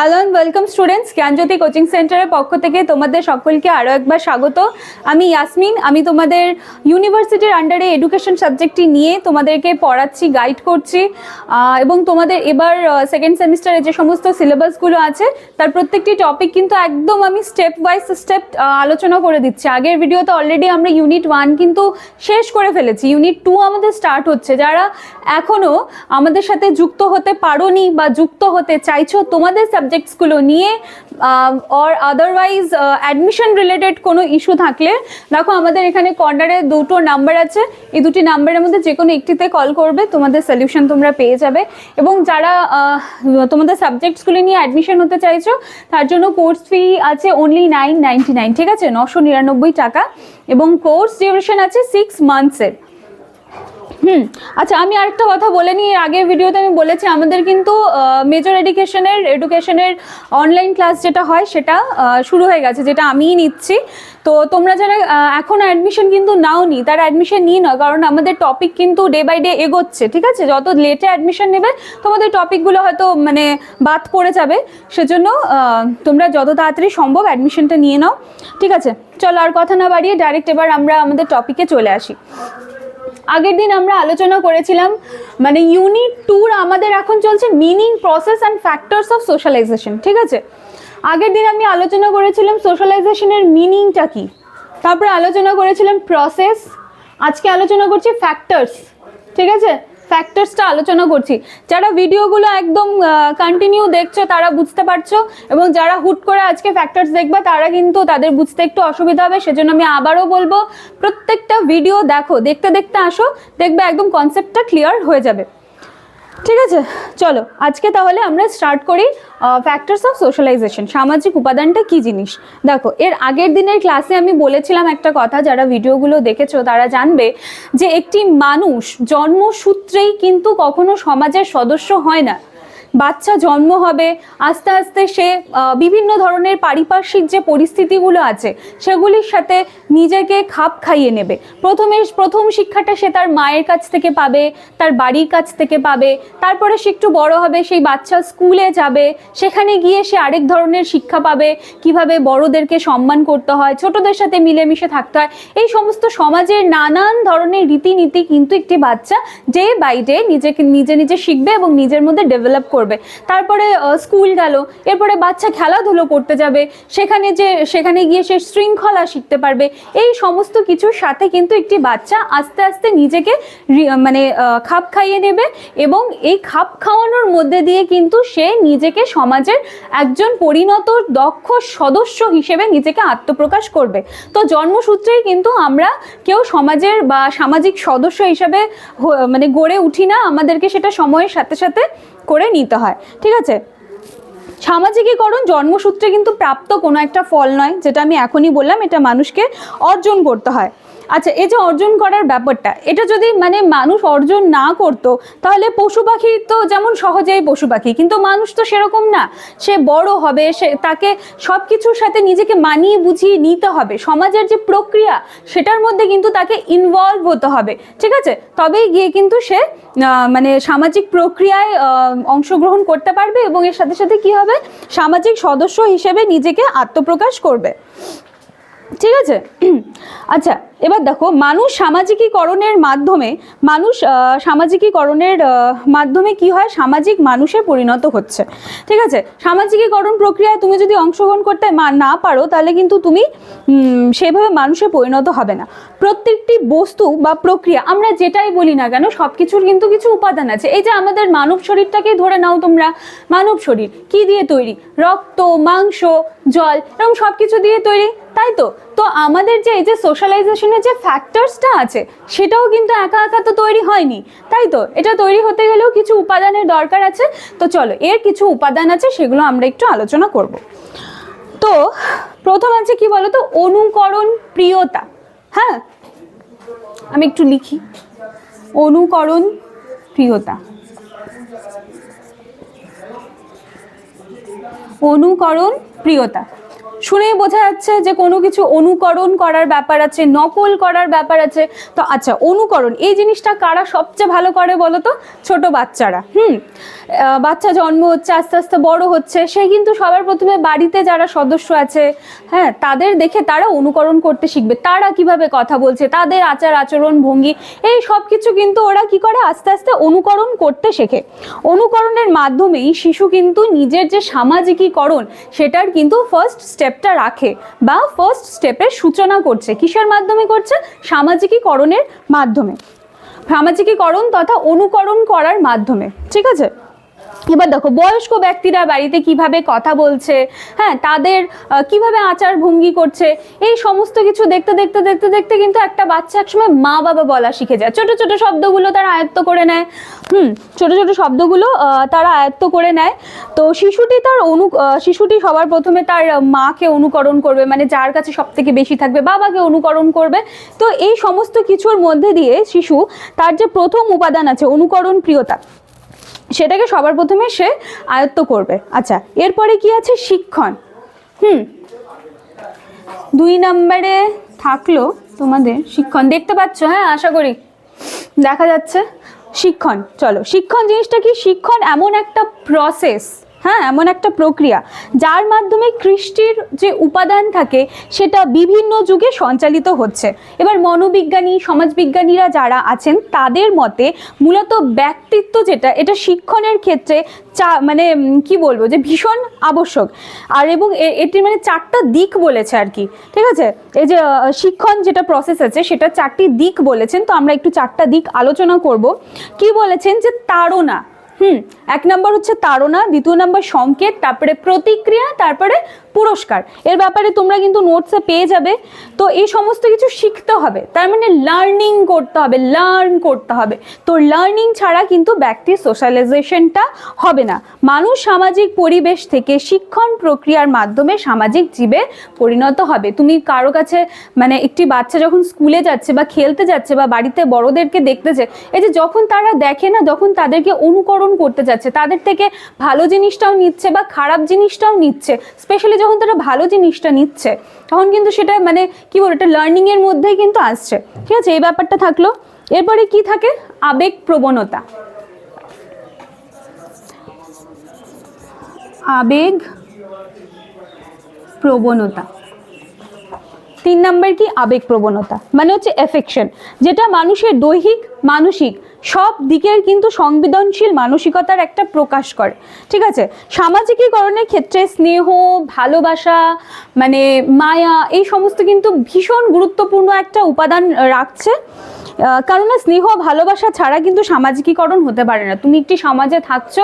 Hello and welcome students Gyanjyoti coaching সেন্টারের পক্ষ থেকে তোমাদের সকলকে আরও একবার স্বাগত। আমি ইয়াসমিন আমি তোমাদের ইউনিভার্সিটির আন্ডারে এডুকেশন সাবজেক্টটি নিয়ে তোমাদেরকে পড়াচ্ছি গাইড করছি। এবং তোমাদের এবার সেকেন্ড সেমিস্টারে যে সমস্ত সিলেবাসগুলো আছে, তার প্রত্যেকটি টপিক কিন্তু একদম আমি স্টেপ ওয়াইজ স্টেপ আলোচনা করে দিচ্ছি। আগের ভিডিওতে অলরেডি আমরা ইউনিট ওয়ান কিন্তু শেষ করে ফেলেছি। ইউনিট টু আমাদের স্টার্ট হচ্ছে। যারা এখনও আমাদের সাথে যুক্ত হতে পারোনি বা যুক্ত হতে চাইছো, তোমাদের সাবজেক্টসগুলো নিয়ে অর আদারওয়াইজ অ্যাডমিশন রিলেটেড কোনো ইস্যু থাকলে দেখো আমাদের এখানে কর্নারে দুটো নাম্বার আছে। এই দুটি নাম্বারের মধ্যে যে কোনো একটিতে কল করবে তোমাদের সলিউশন তোমরা পেয়ে যাবে। এবং যারা আহ, তোমাদের সাবজেক্টসগুলি নিয়ে অ্যাডমিশন হতে চাইছো তার জন্য কোর্স ফি আছে অনলি নাইন নাইনটি নাইন ঠিক আছে? নশো নিরানব্বই টাকা। এবং কোর্স ডিউরেশন আছে সিক্স মান্থসের হুম আচ্ছা আমি আরেকটা কথা বলে নিই। আগের ভিডিওতে আমি বলেছি, আমাদের কিন্তু মেজর এডুকেশনের এডুকেশনের অনলাইন ক্লাস যেটা হয়, সেটা শুরু হয়ে গেছে, যেটা আমিই নিচ্ছি। তো তোমরা যারা এখন অ্যাডমিশন কিন্তু নাওনি, তারা অ্যাডমিশন নিই না কারণ আমাদের টপিক কিন্তু ডে বাই ডে এগোচ্ছে, ঠিক আছে? যত লেটে অ্যাডমিশন নেবে, তোমাদের টপিকগুলো হয়তো মানে বাদ পড়ে যাবে। সেজন্য তোমরা যত তাড়াতাড়ি সম্ভব অ্যাডমিশনটা নিয়ে নাও, ঠিক আছে? চলো, আর কথা না বাড়িয়ে ডাইরেক্ট এবার আমরা আমাদের টপিকে চলে আসি। আগের দিন আমরা আলোচনা করেছিলাম মানে ইউনিট ট্যুর আমাদের এখন চলছে meaning process and factors of socialisation ঠিক আছে? আগের দিন আমি আলোচনা করেছিলাম সোশ্যালাইজেশনের মিনিংটা কি। তারপরে আলোচনা করেছিলাম প্রসেস আজকে আলোচনা করছি ফ্যাক্টরস ঠিক আছে? ফ্যাক্টরসটা আলোচনা করছি। যারা ভিডিওগুলো একদম কন্টিনিউ দেখছ, তারা বুঝতে পারছ এবং যারা হুট করে আজকে ফ্যাক্টরস দেখবে, তারা কিন্তু তাদের বুঝতে একটু অসুবিধা হবে। সেজন্য আমি আবারও বলব, প্রত্যেকটা ভিডিও দেখো, দেখতে দেখতে আসো, দেখবে একদম কনসেপ্টটা ক্লিয়ার হয়ে যাবে। ঠিক আছে, চলো। আজকে তাহলে আমরা স্টার্ট করি ফ্যাক্টরস অফ সোশ্যালাইজেশন সামাজিক উপাদানটা কি জিনিস? দেখো, এর আগের দিনের ক্লাসে আমি বলেছিলাম একটা কথা, যারা ভিডিওগুলো দেখেছ তারা জানবে যে একটি মানুষ জন্মসূত্রেই কিন্তু কখনো সমাজের সদস্য হয় না। বাচ্চা জন্ম হবে, আস্তে আস্তে সে বিভিন্ন ধরনের পারিপার্শ্বিক যে পরিস্থিতিগুলো আছে, সেগুলির সাথে নিজেকে খাপ খাইয়ে নেবে। প্রথমে, প্রথম শিক্ষাটা সে তার মায়ের কাছ থেকে পাবে, তার বাড়ির কাছ থেকে পাবে, তারপরে সে একটু বড় হবে, সেই বাচ্চা স্কুলে যাবে, সেখানে গিয়ে সে আরেক ধরনের শিক্ষা পাবে, কীভাবে বড়দেরকে সম্মান করতে হয়, ছোটদের সাথে মিলেমিশে থাকতে হয়। এই সমস্ত সমাজের নানান ধরনের রীতিনীতি কিন্তু একটি বাচ্চা ডে বাই ডে নিজেকে, নিজে নিজে শিখবে এবং নিজের মধ্যে ডেভেলপ করবে। তারপরে স্কুল গেল। এরপরে বাচ্চা খেলাধুলো করতে যাবে। সেখানে যে, সেখানে গিয়ে সে শৃঙ্খলা শিখতে পারবে। এই সমস্ত কিছুর সাথে কিন্তু একটি বাচ্চা আস্তে আস্তে নিজেকে মানে খাপ খাইয়ে নেবে এবং এই খাপ খাওয়ানোর মধ্যে দিয়ে কিন্তু সে নিজেকে সমাজের একজন পরিণত, দক্ষ সদস্য হিসেবে নিজেকে আত্মপ্রকাশ করবে। তো জন্মসূত্রেই কিন্তু আমরা কেউ সমাজের বা সামাজিক সদস্য হিসেবে মানে গড়ে উঠি না। আমাদেরকে সেটা সময়ের সাথে সাথে করে নিতে হয়, ঠিক আছে? সামাজিকীকরণ জন্মসূত্রে কিন্তু প্রাপ্ত কোনো একটা ফল নয়, যেটা আমি এখনই বললাম, এটা মানুষকে অর্জন করতে হয়। আচ্ছা এই যে অর্জন করার ব্যাপারটা, এটা যদি মানে মানুষ অর্জন না করতো, তাহলে পশু পাখি তো যেমন সহজেই পশু পাখি, কিন্তু মানুষ তো সেরকম না। সে বড় হবে, সে তাকে সব কিছুর সাথে নিজেকে মানিয়ে বুঝিয়ে নিতে হবে। সমাজের যে প্রক্রিয়া, সেটার মধ্যে কিন্তু তাকে ইনভলভ হতে হবে, ঠিক আছে? তবেই গিয়ে কিন্তু সে মানে সামাজিক প্রক্রিয়ায় অংশগ্রহণ করতে পারবে এবং এর সাথে সাথে কি হবে? সামাজিক সদস্য হিসেবে নিজেকে আত্মপ্রকাশ করবে। ঠিক আছে? আচ্ছা এবার দেখো, মানুষ সামাজিকীকরণের মাধ্যমে, মানুষ সামাজিকীকরণের মাধ্যমে কি হয়? সামাজিক মানুষে পরিণত হচ্ছে। ঠিক আছে? সামাজিকীকরণ প্রক্রিয়ায় তুমি যদি অংশগ্রহণ করতে না পারো, তাহলে কিন্তু তুমি সেভাবে মানুষে পরিণত হবে না। প্রত্যেকটি বস্তু বা প্রক্রিয়া, আমরা যেটাই বলি না কেন সব কিছুর কিন্তু কিছু উপাদান আছে। এই যে আমাদের মানব শরীরটাকেই ধরে নাও তোমরা। মানব শরীর, কি দিয়ে তৈরি? রক্ত, মাংস, জল, এরকম সব কিছু দিয়ে তৈরি, তাই তো? তো আমাদের যে এই যে সোশ্যালাইজেশনের যে ফ্যাক্টরসটা আছে, সেটাও কিন্তু একা একা তো তৈরি হয়নি, তাই তো? এটা তৈরি হতে গেলেও কিছু উপাদানের দরকার আছে। তো চলো, এর কিছু উপাদান আছে, সেগুলো আমরা একটু আলোচনা করব। তো প্রথম আছে কি বলতো? অনুকরণ প্রিয়তা। হ্যাঁ? আমি একটু লিখি। অনুকরণ প্রিয়তা। অনুকরণ প্রিয়তা। শুনেই বোঝা যাচ্ছে যে কোনো কিছু অনুকরণ করার ব্যাপার আছে, নকল করার ব্যাপার আছে। তো আচ্ছা অনুকরণ, এই জিনিসটা কারা সবচেয়ে ভালো করে বলো তো? ছোট বাচ্চারা, হুম? বাচ্চা জন্ম হচ্ছে, আস্তে আস্তে বড় হচ্ছে, সে কিন্তু সবার প্রথমে বাড়িতে যারা সদস্য আছে হ্যাঁ তাদের দেখে তারা অনুকরণ করতে শিখবে। তারা কীভাবে কথা বলছে, তাদের আচার, আচরণ, ভঙ্গি, এই সব কিছু কিন্তু ওরা কি করে? আস্তে আস্তে অনুকরণ করতে শেখে। অনুকরণের মাধ্যমেই শিশু কিন্তু নিজের যে সামাজিকীকরণ, সেটার কিন্তু ফার্স্ট স্টেপটা রাখে বা ফার্স্ট স্টেপের সূচনা করছে, কিসের মাধ্যমে করছে? সামাজিকীকরণের মাধ্যমে। সামাজিকীকরণ তথা অনুকরণ করার মাধ্যমে, ঠিক আছে? এবার দেখো, বয়স্ক ব্যক্তিরা বাড়িতে কীভাবে কথা বলছে হ্যাঁ তাদের কীভাবে আচার ভঙ্গি করছে, এই সমস্ত কিছু দেখতে দেখতে দেখতে দেখতে কিন্তু একটা বাচ্চা একসময় মা বাবা বলা শিখে যায়। ছোট ছোট শব্দগুলো তারা আয়ত্ত করে নেয়। হুম, ছোট ছোট শব্দগুলো তারা আয়ত্ত করে নেয়। তো শিশুটি তার অনু শিশুটি সবার প্রথমে তার মাকে অনুকরণ করবে মানে যার কাছে সব থেকে বেশি থাকবে, বাবাকে অনুকরণ করবে। তো এই সমস্ত কিছুর মধ্যে দিয়ে শিশু তার যে প্রথম উপাদান আছে, অনুকরণ প্রিয়তা সেটাকে সবার প্রথমে সে আয়ত্ত করবে। আচ্ছা এরপরে কি আছে? শিক্ষণ। হুম। দুই নম্বরে থাকল তোমাদের শিক্ষণ। দেখতে পাচ্ছ হ্যাঁ আশা করি। দেখা যাচ্ছে। শিক্ষণ। চলো, শিক্ষণ জিনিসটা কি? শিক্ষণ এমন একটা প্রসেস হ্যাঁ এমন একটা প্রক্রিয়া। যার মাধ্যমে কৃষ্টির যে উপাদান থাকে, সেটা বিভিন্ন যুগে সঞ্চালিত হচ্ছে। এবার মনোবিজ্ঞানী, সমাজবিজ্ঞানীরা যারা আছেন, তাদের মতে মূলত ব্যক্তিত্ব যেটা, এটা শিক্ষণের ক্ষেত্রে চা মানে কি বলব, যে ভীষণ আবশ্যক। আর এবং এটির মানে চারটা দিক বলেছে আর কি, ঠিক আছে? এই যে শিক্ষণ যেটা প্রসেস আছে, সেটা চারটি দিক বলেছেন। তো আমরা একটু চারটা দিক আলোচনা করব। কি বলেছেন যে তাড়না হুম এক নম্বর হচ্ছে তাড়না দ্বিতীয় নম্বর সংকেত তারপরে প্রতিক্রিয়া তারপরে পুরস্কার। এর ব্যাপারে তোমরা কিন্তু নোটসে পেয়ে যাবে। তো এই সমস্ত কিছু শিখতে হবে। তার মানে লার্নিং করতে হবে লার্ন করতে হবে। তো লার্নিং ছাড়া কিন্তু ব্যক্তির সোশ্যালাইজেশনটা হবে না। মানুষ সামাজিক পরিবেশ থেকে শিক্ষণ প্রক্রিয়ার মাধ্যমে সামাজিক জীবে পরিণত হবে। তুমি কারও কাছে মানে একটি বাচ্চা যখন স্কুলে যাচ্ছে বা খেলতে যাচ্ছে বা বাড়িতে বড়দেরকে দেখতেছে এই যে যখন তারা দেখে না, যখন তাদেরকে অনুকরণ করতে যাচ্ছে, তাদের থেকে ভালো জিনিসটাও নিচ্ছে বা খারাপ জিনিসটাও নিচ্ছে স্পেশালি যখন তারা ভালো জিনিসটা নিচ্ছে, তখন কিন্তু সেটা মানে কি বলব, এটা লার্নিংয়ের মধ্যেই কিন্তু আসছে। ঠিক আছে? এই ব্যাপারটা থাকল। এরপরে কি থাকে? আবেগ প্রবণতা। আবেগ প্রবণতা। তিন নাম্বার কি? আবেগ প্রবণতা মানে হচ্ছে এফেকশন যেটা মানুষের দৈহিক, মানসিক, সব দিকের কিন্তু সংবেদনশীল মানসিকতার একটা প্রকাশ করে। ঠিক আছে? সামাজিকীকরণের ক্ষেত্রে স্নেহ, ভালোবাসা মানে মায়া, এই সমস্ত কিন্তু ভীষণ গুরুত্বপূর্ণ একটা উপাদান রাখছে। কেননা স্নেহ ভালোবাসা ছাড়া কিন্তু সামাজিকীকরণ হতে পারে না। তুমি একটি সমাজে থাকছো,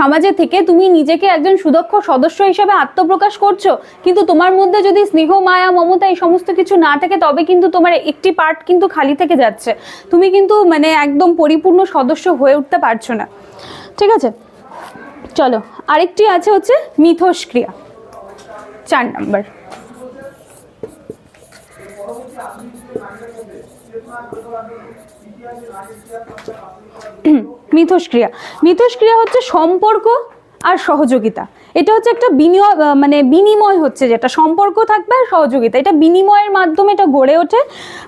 সমাজে থেকে তুমি নিজেকে একজন সুদক্ষ সদস্য হিসেবে আত্মপ্রকাশ করছ, কিন্তু তোমার মধ্যে যদি স্নেহ, মায়া, মমতা এই সমস্ত কিছু না থাকে, তবে কিন্তু তোমার একটি পার্ট কিন্তু খালি থেকে যাচ্ছে। তুমি কিন্তু মানে একদম পরিপূর্ণ সদস্য হয়ে উঠতে পারছ না। ঠিক আছে? চলো, আরেকটি আছে হচ্ছে মিথস্ক্রিয়া। চার নাম্বার। মিথস্ক্রিয়া। মিথস্ক্রিয়া হচ্ছে সম্পর্ক আর সহযোগিতা। এটা হচ্ছে একটা বিনিয়োগ মানে বিনিময় হচ্ছে যেটা সম্পর্ক থাকবে আর সহযোগিতা। এটা বিনিময়ের মাধ্যমে এটা গড়ে ওঠে।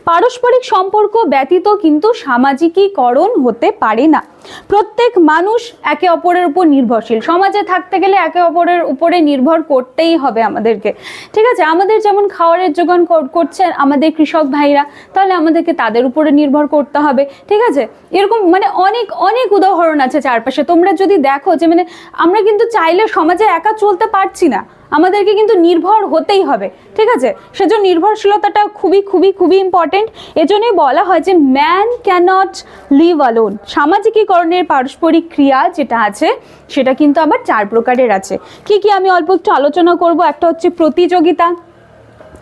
পারস্পরিক সম্পর্ক ব্যতীত কিন্তু সামাজিকীকরণ হতে পারে না। প্রত্যেক মানুষ একে অপরের উপর নির্ভরশীল। সমাজে থাকতে গেলে একে অপরের উপরে নির্ভর করতেই হবে আমাদেরকে। ঠিক আছে? আমাদের যেমন খাওয়ারের যোগান কর- করছেন আমাদের কৃষক ভাইরা, তাহলে আমাদেরকে তাদের উপরে নির্ভর করতে হবে। ঠিক আছে? এরকম মানে অনেক অনেক উদাহরণ আছে চারপাশে। তোমরা যদি দেখো যে মানে আমরা কিন্তু চাইলে সমাজে একা চলতে পারছি না। আমাদেরকে কিন্তু নির্ভর হতেই হবে, ঠিক আছে? সেজন্য নির্ভরশীলতাটা খুবই খুবই খুবই ইম্পর্টেন্ট এজন্যই বলা হয় যে ম্যান ক্যানট লিভ অ্যালোন সামাজিকীকরণের পারস্পরিক ক্রিয়া যেটা আছে, সেটা কিন্তু আবার চার প্রকারের আছে। কি কি আমি অল্প একটু আলোচনা করব? একটা হচ্ছে প্রতিযোগিতা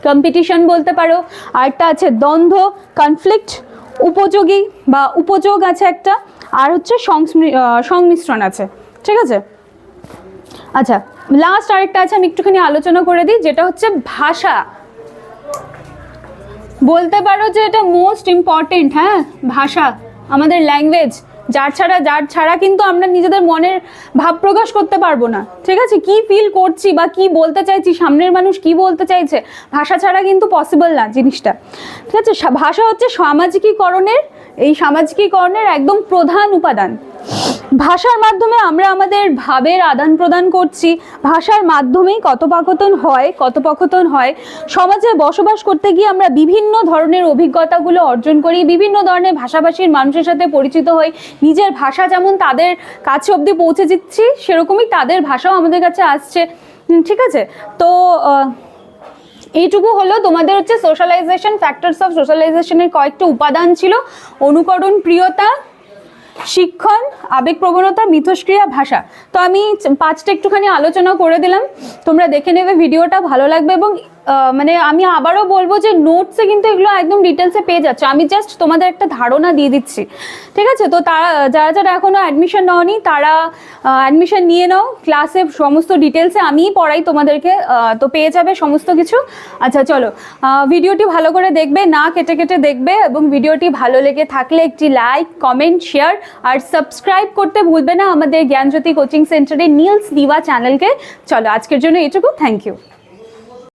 কম্পিটিশন বলতে পারো। আরেকটা আছে দ্বন্দ্ব কনফ্লিক্ট উপযোগী বা উপযোগ আছে একটা। আর হচ্ছে সংমিশ্রণ আছে, ঠিক আছে? আচ্ছা লাস্ট আরেকটা আছে, আমি একটুখানি আলোচনা করে দিই, যেটা হচ্ছে ভাষা। বলতে পারো যে এটা মোস্ট ইম্পর্টেন্ট হ্যাঁ ভাষা, আমাদের ল্যাঙ্গুয়েজ যার ছাড়া যার ছাড়া কিন্তু আমরা নিজেদের মনের ভাব প্রকাশ করতে পারব না। ঠিক আছে? কি ফিল করছি বা কি বলতে চাইছি, সামনের মানুষ কি বলতে চাইছে, ভাষা ছাড়া কিন্তু পসিবল না জিনিসটা। ঠিক আছে? ভাষা হচ্ছে সামাজিকীকরণের, এই সামাজিকীকরণের একদম প্রধান উপাদান। ভাষার মাধ্যমে আমরা আমাদের ভাবের আদান প্রদান করছি। ভাষার মাধ্যমেই কথোপকথন হয় কথোপকথন হয়। সমাজে বসবাস করতে গিয়ে আমরা বিভিন্ন ধরনের অভিজ্ঞতাগুলো অর্জন করি, বিভিন্ন ধরনের ভাষাভাষীর মানুষের সাথে পরিচিত হই। নিজের ভাষা যেমন তাদের কাছে অবধি পৌঁছে দিচ্ছি, সেরকমই তাদের ভাষাও আমাদের কাছে আসছে। ঠিক আছে? তো এইটুকু হলো তোমাদের হচ্ছে সোশ্যালাইজেশন ফ্যাক্টরস অফ সোশ্যালাইজেশনের কয়েকটা উপাদান ছিল। অনুকরণ, প্রিয়তা শিক্ষণ, আবেগ প্রবণতা, মিথস্ক্রিয়া, ভাষা। তো আমি পাঁচটা একটুখানি আলোচনা করে দিলাম। তোমরা দেখে নেবে, ভিডিওটা ভালো লাগবে এবং মানে আমি আবারও বলব যে নোটসে কিন্তু এগুলো একদম ডিটেলসে পেয়ে যাচ্ছে। আমি জাস্ট তোমাদের একটা ধারণা দিয়ে দিচ্ছি। ঠিক আছে? তো তারা, যারা যারা এখনও অ্যাডমিশন নাওনি, তারা অ্যাডমিশন নিয়ে নাও। ক্লাসে সমস্ত ডিটেলসে আমিই পড়াই তোমাদেরকে। তো পেয়ে যাবে সমস্ত কিছু। আচ্ছা চলো। ভিডিওটি ভালো করে দেখবে, না কেটে কেটে দেখবে, এবং ভিডিওটি ভালো লেগে থাকলে একটি লাইক কমেন্ট শেয়ার আর সাবস্ক্রাইব করতে ভুলবে না আমাদের জ্ঞানজ্যোতি কোচিং সেন্টারের নীলস দিবা চ্যানেলকে চলো, আজকের জন্য এটুকু। Thank you